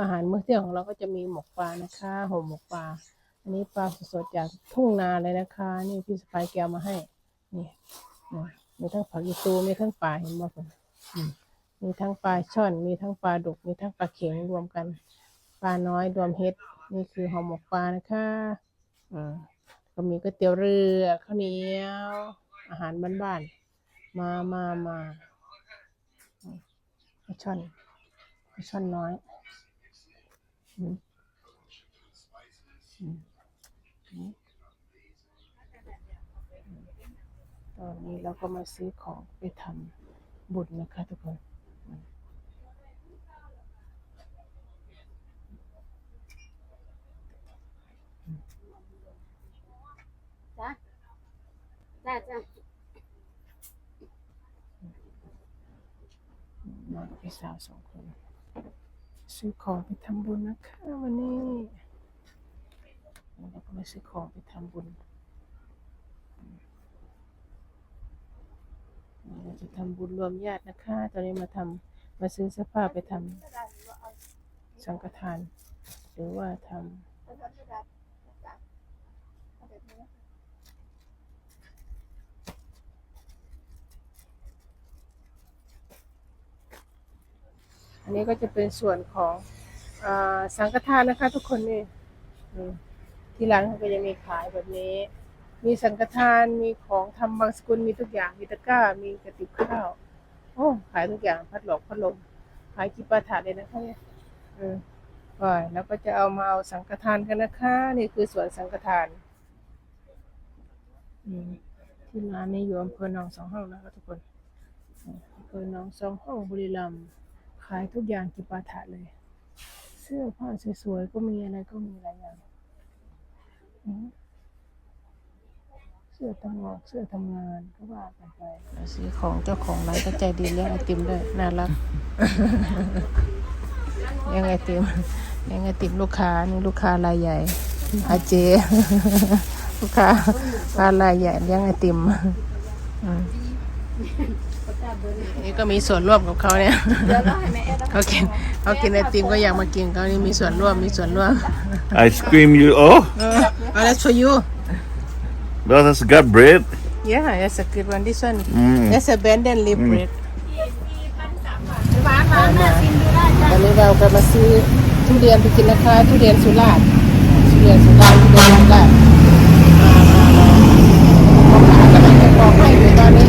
อาหารมื้อเที่ยงของเราก็จะมีหมกปลานะคะห่อหมกปลา อันนี้ปลาสดๆจากทุ่งนาเลยนะคะ นี่พี่สไปายแกวมาให้ นี่มีทั้งผักอีตูมีทั้งปลาเห็นบ่ผมมีทั้งปลาช่อน มีทั้งปลาดุก มีทั้งปลาเข็งรวมกัน ปลาน้อยรวมเฮ็ด นี่คือห่อหมกปลานะคะอืมก็มีก๋วยเตี๋ยวเรือข้าวเหนียว อาหารบ้านๆ มามามาช่อนช่อนน้อย ตอนนี้เราก็มาซื้อของไปทำบุญนะคะทุกคนจ้ะจ้ะจ้ะมากับพี่สาวสองคน ซื้อของไปทำบุญนะคะวันนี้เราก็มาซื้อของไปทำบุญเราจะทำบุญรวมญาตินะคะ ตอนนี้มาทำมาซื้อเสื้อผ้าไปทำสังฆทาน หรือว่าทำ นนี้ก็จะเป็นส่วนของอสังฆทานนะคะ ทุกคนนี่ที่ร้านเขาก็จะมีขายแบบนี้ มีสังฆทานมีของทำบางสกุลมีทุกอย่างมีตะกร้า มีกระติบข้าวโอ้ขายทุกอย่างพัดหลอกพัดลมขายกีปาถาเลยนะคะเนี่ยออไปแล้วก็จะเอามาเอาสังฆทานกันนะคะ นี่คือสวนสังฆทานที่ร้านนี้อยู่อำเภอหนองสองห้องนะคะทุกคนอำเภอหนองสองห้องบุรีรัมย์ ขายทุกอย่างกีปาถะเลย เสื้อผ้าสวยๆก็มีอะไรก็มีหลายอย่างเสื้อทำงานเสื้อทำงานก็ว่ากันไปซื้อของเจ้าของร้านก็ใจดีเลี้ยงไอติมด้วยน่ารักเลี้ยงไอติมเลี้ยงไอติมลูกค้านี่ลูกค้ารายใหญ่อาเจ ลูกค้าลูกค้ารายใหญ่เลี้ยงไอติมอืม นี่ก็มีส่วนร่วมกับเขาเนี่ยเดี๋ยวเราให้แม่แอดเขากินเขากินไอติมก็อยากมากินเขานี่มีส่วนร่วมมีส่วนร่วม Ice cream, you oh, เออ oh that's for you well, that's got bread. yeah that's a good one this one Mm. that's a bended lip bread หวานหวานแม่กินดูได้จ้ะตอนนี้เราก็มาซื้อทุเรียนไปกินนะคะทุเรียนสุราษฎร์ทุเรียนสุราษฎร์ทุเรียนสุราษฎร์มามามาพ่อค้ากำลังจะบอกให้อยู่ตอนนี้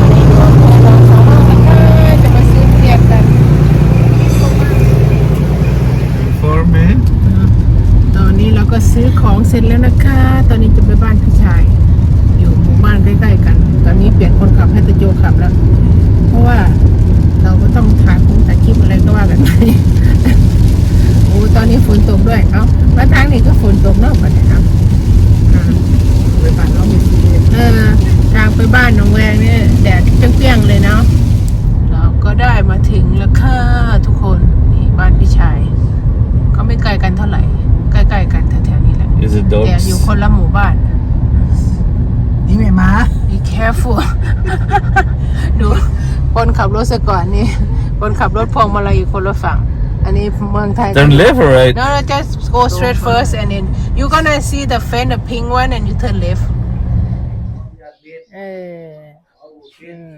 อันนี้รวมของเราสามารถนะคะจะมาซื้อทุเรียนกัน For me? ตอนนี้เราก็ซื้อของเสร็จแล้วนะคะ ตอนนี้จะไปบ้านพี่ชาย อยู่หมู่บ้านใกล้ๆกัน ตอนนี้เปลี่ยนคนขับให้ตะโจขับแล้ว เพราะว่าเราก็ต้องถ่ายคงถ่ายคลิปอะไรก็ว่ากันไป โอ้ตอนนี้ฝนตกด้วย เอ้ามาทางนี้ก็ฝนตกเนาะบัดนี้ครับอ่าไปบ้านน้องมีสีเออทางไปบ้านน้องแวงเนี่ยแดดเปรี้ยงๆเลยเนาะ เราก็ได้มาถึงแล้วค่ะทุกคน นี่บ้านพี่ชาย ก็ไม่ไกลกันเท่าไหร่ ใกล้ๆกันแถวๆ นี้แหละ Is it แต่ dogs? อยู่คนละหมู่บ้าน นี่ไม่มา be careful ดูคนขับรถซะก่อนนี่ คนขับรถพวงมาลัยอยู่คนละฝั่ง อันนี้เมืองไทย Turn left or right? No, no, just go straight first and then you gonna see the fence, the pink one and you turn left เอออืม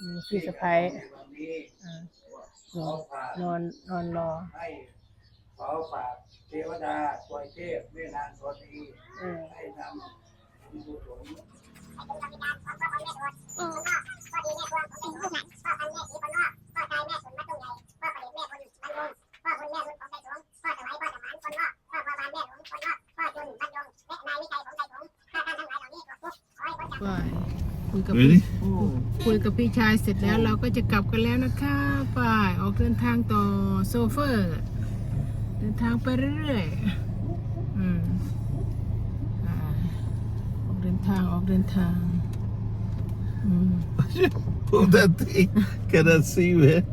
อืมพี่สะพ้ายอ่านอนนอนรอให้ขอฝาก เทวดาทวยเทพแม่นางธรณีเออให้นำบุญกุศลไปคุยกับ Really? คุยกับพี่ชายเสร็จแล้วเราก็จะกลับกันแล้วนะคะไปออกเดินทางต่อโซเฟอร์เดิน ทางไปเรื่อยๆอืมอ่าออกเดินทางออกเดินทางอืม Pull that thing. Cannot see it.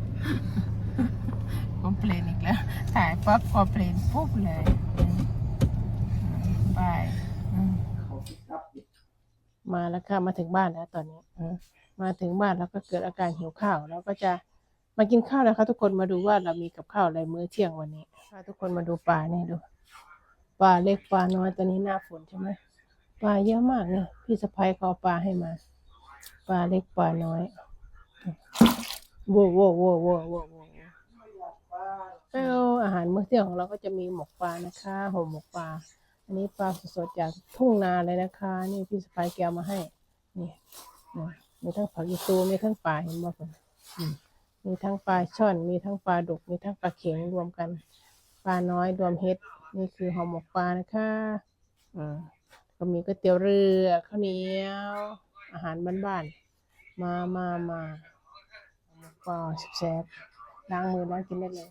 คอมเพลนอีกแล้วถ่ายปั๊บคอมเพลนปุ๊บเลยอืมไปอืมมาแล้วค่ะมาถึงบ้านแล้วตอนนี้อืมมาถึงบ้านแล้วก็เกิดอาการหิวข้าวเราก็จะ มากินข้าวนะคะทุกคนมาดูว่าเรามีกับข้าวอะไรมื้อเที่ยงวันนี้พาทุกคนมาดูปลาเนี่ยดูปลาเล็กปลาน้อยตอนนี้หน้าฝนใช่ไหมปลาเยอะมากเนี่ยพี่สะพ้ายเขาเอปลาให้มา ปลาเล็กปลาน้อยโว้วโว้วโว้วโว้วโว้วโว้แล้วอาหารมื้อเที่ยงของเราก็จะมีหมกปลานะคะห่อหมกปลา อันนี้ปลาสดๆจากทุ่งนาเลยนะคะ นี่พี่สะพ้ายแกวมาให้ นี่มีทั้งผักอีตูมีทั้งปลาเห็นบ่ผมอื มีทั้งปลาช่อน มีทั้งปลาดุก มีทั้งปลาเข็งรวมกัน ปลาน้อยรวมเฮ็ด นี่คือห่อหมกปลานะคะอืมก็มีก๋วยเตี๋ยวเรือข้าวเหนียว อาหารบ้านๆ มามามาหมกปลาแซ่บล้างมือล้างกินได้เลย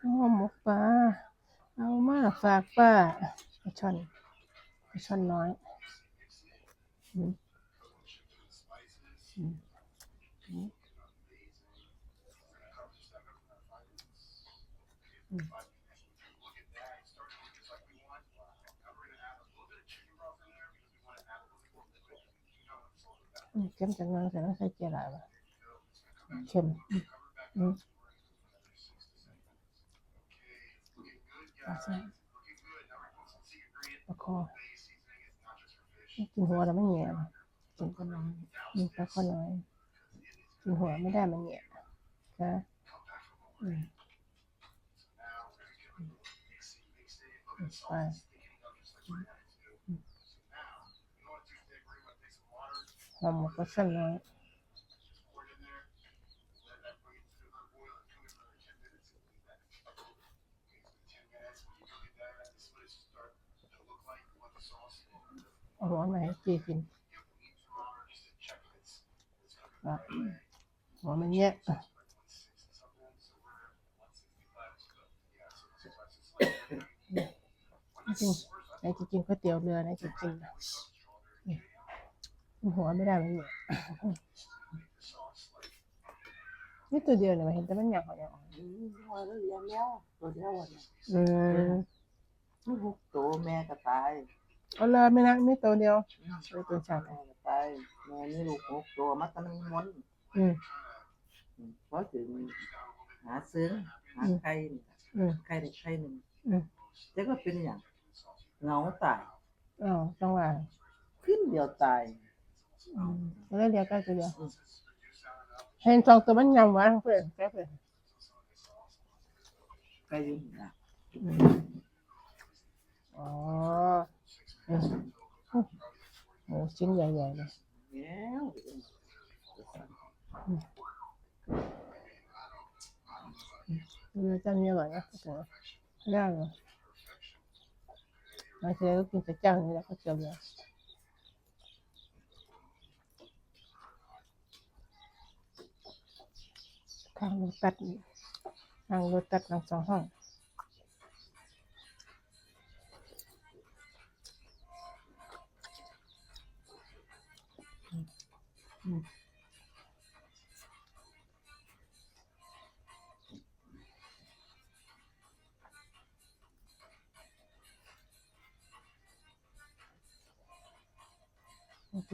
ห่อหมกปลา เอามาฝากป้าปลาช่อนปลาช่อนน้อยมอืมอืมอืมอืม เค็มจังเลยแต่ต้องใส่เกลือหลายวะเค็มอืมอืมปลาแซ่บปลาคอกินหัวแล้วไม่เหนียว กินก็น้อยอืมปลาคอน้อยกินหัวไม่ได้มันเนี่ยนะไปหอมกปลาช่นน้อยเอาหัวมาให้จีกิน หัวมันแยะจริงไหนจะกินก๋วยเตี๋ยวเรือไหนจะกินหัวไม่ได้มันเนี่ยนี่ตัวเดียวเนี่ยมันเห็นแต่มันอยากหอยอยากอ่อนหัวเราเลี้ยงแล้วตัวเดียววันนี้อืมลูกตัวแม่ก็ตาย เอาเลยไม่นักไม่ตัวเดียวตัวตัวชาติแม่ก็ตายแม่นี่ลูกหกตัวมัดตั้งม้วนอืมเพราะถึงหาซื้อหาไข่ไข่ได้ไข่หนึ่งอืมแต่ก็เป็นอย่างเงาตายอ๋อจังหวะขึ้นเดียวตายอืมแล้วเดียวก็ตัวเดียวเห็นสองตัวมันยำว้ทั้งเพื่อนแค่เพื่อนไข่ยืนนะอืมอ๋ ออืมโอ้ชิ้นใหญ่ๆเลยแล้วเนื้อจ้าเนื้อก่อนนะโอ้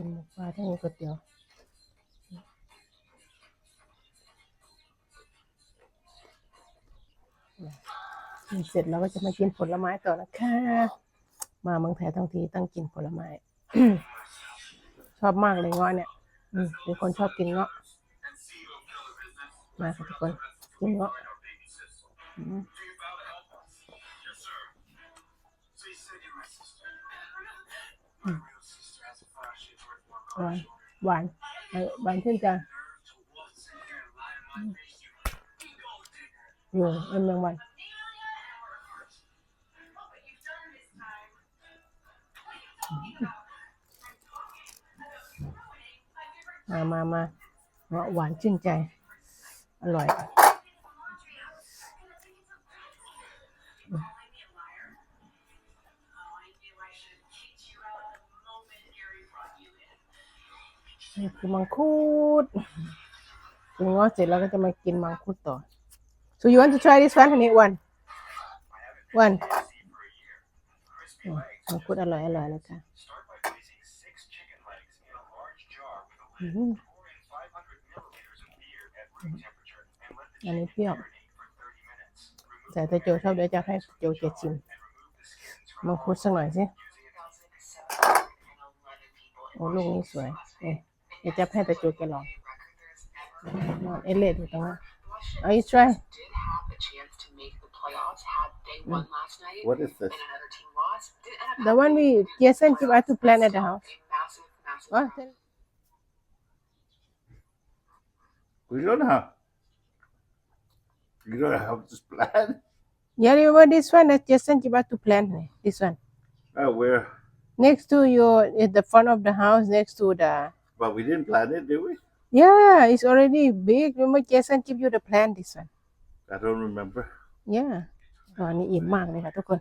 กินหมูปลาที่มีก๋วยเตี๋ยวเสร็จเราก็จะมากินผลไม้ต่อนะคะ มาเมืองไทยทั้งทีต้องกินผลไม้ ชอบมากเลยเงาะเนี่ยอืมเป็นคนชอบกินเงาะ มาค่ะทุกคนกินเงาะ อืมหวานหวานเออหวาน นี่คือมังคุดกินเงาะเสร็จแล้วก็จะมากินมังคุดต่อ so you want to try this one honey one one มังคุดอร่อยอร่อยเลยค่ะอันนี้เปรี้ยวแต่ถ้าโจชอบเดี๋ยวจะให้โจจะชิมมังคุดสักหน่อยสิ โอ้ลูกนี้สวยนี่ เดี๋ยวจะให้แต่โจแกลองนอนเอเลดอยู่ตรงนั้นเอาอีก try did have a chance to make the playoffs had they won last night What is this? and another team lost. Did end up the one we Jason give us to plan at the house a massive, massive what We don't have. You don't have this plan. yeah remember this one that Jason give us to plan this one Oh, where? next to your at the front of the house next to the But we didn't plan it, did we? yeah it's already big remember Jason give you the plan this one I don't remember. yeah ตอนนี้อิ่มมากเลยค่ะทุกคน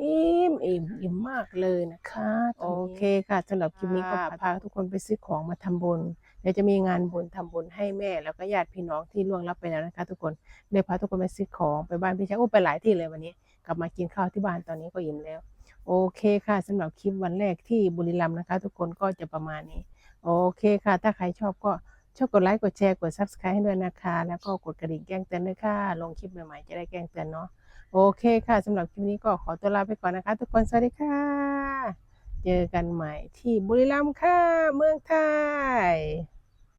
อิ่มอิ่มอิ่มมากเลยนะคะ โอเคค่ะสำหรับคลิปนี้ก็พาทุกคนไปซื้อของมาทำบุญเดี๋ยวจะมีงานบุญทำบุญให้แม่ แล้วก็ญาติพี่น้องที่ล่วงลับไปแล้วนะคะ ทุกคนเลยพาทุกคนไปซื้อของไปบ้านพี่ชายโอ้ไปหลายที่เลยวันนี้ กลับมากินข้าวที่บ้านตอนนี้ก็อิ่มแล้ว โอเคค่ะสำหรับคลิปวันแรกที่บุรีรัมย์นะคะ ทุกคนก็จะประมาณนี้ โอเคค่ะ ถ้าใครชอบก็ช่วยกดไลค์ กดแชร์ กด subscribe ให้ด้วยนะคะ แล้วก็กดกระดิ่งแจ้งเตือนด้วยค่ะ ลงคลิปใหม่ๆ จะได้แจ้งเตือนเนาะ โอเคค่ะสำหรับคลิปนี้ก็ขอตัวลาไปก่อนนะคะ ทุกคน สวัสดีค่ะ เจอกันใหม่ที่บุรีรัมย์ค่ะ เมืองไทย